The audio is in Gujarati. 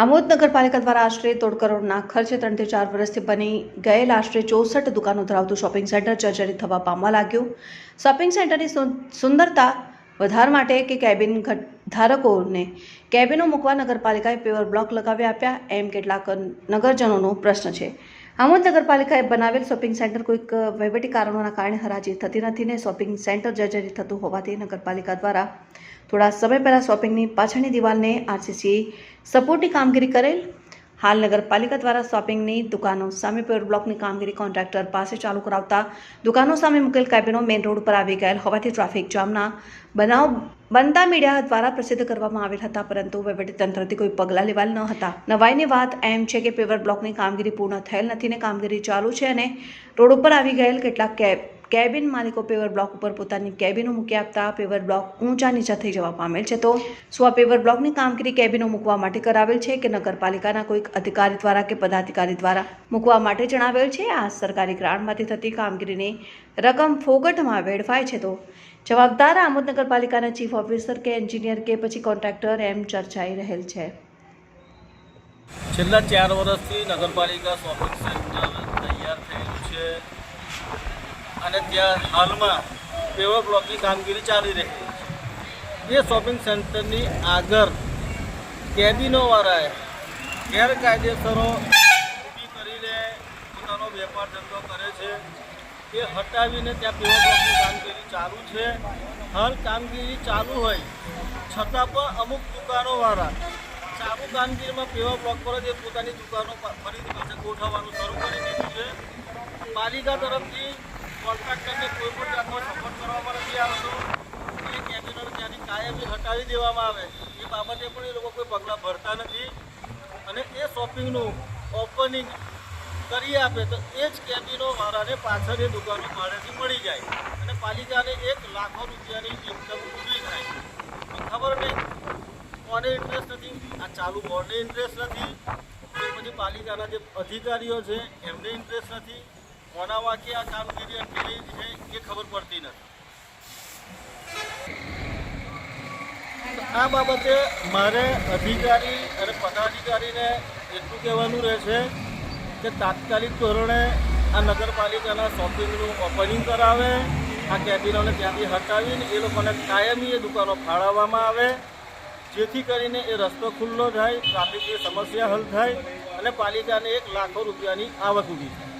આમોદ નગરપાલિકા દ્વારા આશરે દોઢ કરોડના ખર્ચે ત્રણથી ચાર વર્ષથી બની ગયેલ આશરે ચોસઠ દુકાનો ધરાવતું શોપિંગ સેન્ટર જર્જરિત થવા પામવા લાગ્યું. શોપિંગ સેન્ટરની સુંદરતા વધાર માટે કે કેબિન ધારકોને કેબિનો મૂકવા નગરપાલિકાએ પેવર બ્લોક લગાવી આપ્યા. એમ કેટલાક નગરજનોનો પ્રશ્ન છે. આમોદ નગરપાલિકાએ બનાવેલ શોપિંગ સેન્ટર કોઈક વહીવટી કારણોના કારણે હરાજી થતી નથી ને શોપિંગ સેન્ટર જર્જરિત થતું હોવાથી નગરપાલિકા દ્વારા થોડા સમય પહેલાં શોપિંગની પાછળની દિવાલને આરસીસી સપોર્ટની કામગીરી કરેલ હાલ નગરપાલિકા દ્વારા શોપિંગની દુકાનો સામે પેવર બ્લોકની કામગીરી કોન્ટ્રાક્ટર પાસે ચાલુ કરાવતા દુકાનો સામે મુકેલ કેબિનો મેઇન રોડ પર આવી ગયેલ હોવાથી ટ્રાફિક જામના બનાવ બનતા મીડિયા દ્વારા પ્રસિદ્ધ કરવામાં આવેલ હતા, પરંતુ વહીવટીતંત્રથી કોઈ પગલાં લેવાલ ન હતા. નવાઈની વાત એમ છે કે પેવર બ્લોકની કામગીરી પૂર્ણ થયેલ નથી ને કામગીરી ચાલુ છે અને રોડ ઉપર આવી ગયેલ કેટલાક કેબ કેબિન માલિકો પેવર બ્લોક ઉપર પોતાની કેબિનો મૂકી આપતા પેવર બ્લોક ઊંચા નીચા થઈ જવા પામેલ છે. તો શું આ પેવર બ્લોકની કામગીરી કેબિનો મૂકવા માટે કરાવેલ છે કે નગરપાલિકાના કોઈક અધિકારી દ્વારા કે પદાધિકારી દ્વારા મૂકવા માટે જણાવેલ છે? આ સરકારી ગ્રાન્ટમાંથી થતી કામગીરીની રકમ ફોગટમાં વેડફાય છે. તો જવાબદાર આમોદ નગરપાલિકાના ચીફ ઓફિસર કે એન્જિનિયર કે પછી કોન્ટ્રાક્ટર એમ ચર્ચાઈ રહેલ છે. છેલ્લા ચાર વર્ષથી નગરપાલિકા તૈયાર થયેલું છે. અને ત્યાં હાલમાં પેવર બ્લોકની કામગીરી ચાલી રહી છે. એ શોપિંગ સેન્ટરની આગળ કેબિનોવાળાએ ગેરકાયદેસરો ઊભી કરીને પોતાનો વેપાર ધંધો કરે છે. એ હટાવીને ત્યાં પેવર બ્લોકની કામગીરી ચાલુ છે. હાલ કામગીરી ચાલુ હોય છતાં પણ અમુક દુકાનોવાળા ચાલુ કામગીરીમાં પેવર બ્લોક પર જ એ પોતાની દુકાનો ફરીથી પાછા ગોઠવવાનું શરૂ કરી દીધું છે. પાલિકા તરફથી કોન્ટ્રાક્ટરને કોઈ પણ જાતનો સપોર્ટ કરવામાં નથી આવતો એ કેબિનો ત્યાંથી કાયમી હટાવી દેવામાં આવે. એ બાબતે પણ એ લોકો કોઈ પગલાં ભરતા નથી. અને એ શોપિંગનું ઓપનિંગ કરી આપે તો એ જ કેબિનો વાળાને પાછળ એ દુકાનો ભાડેથી મળી જાય. અને પાલિકાને એક લાખો રૂપિયાની ઇન્કમ ઊભી થાય. ખબર નહીં, કોને ઇન્ટરેસ્ટ નથી? આ ચાલુ બોર્ડને ઇન્ટરેસ્ટ નથી. પછી પાલિકાના જે અધિકારીઓ છે, એમને ઇન્ટરેસ્ટ નથી. કોના વાંકે આ કામગીરી અટકેલી છે એ ખબર પડતી નથી. આ બાબતે મારે અધિકારી અને પદાધિકારીને એટલું કહેવાનું રહે છે કે તાત્કાલિક ધોરણે આ નગરપાલિકાના શોપિંગનું ઓપનિંગ કરાવે, આ કેબિનોને ત્યાંથી હટાવીને એ લોકોને કાયમી એ દુકાનો ફાળવવામાં આવે, જેથી કરીને એ રસ્તો ખુલ્લો થાય, ટ્રાફિકની સમસ્યા હલ થાય અને પાલિકાને એક લાખો રૂપિયાની આવક ઊભી થાય.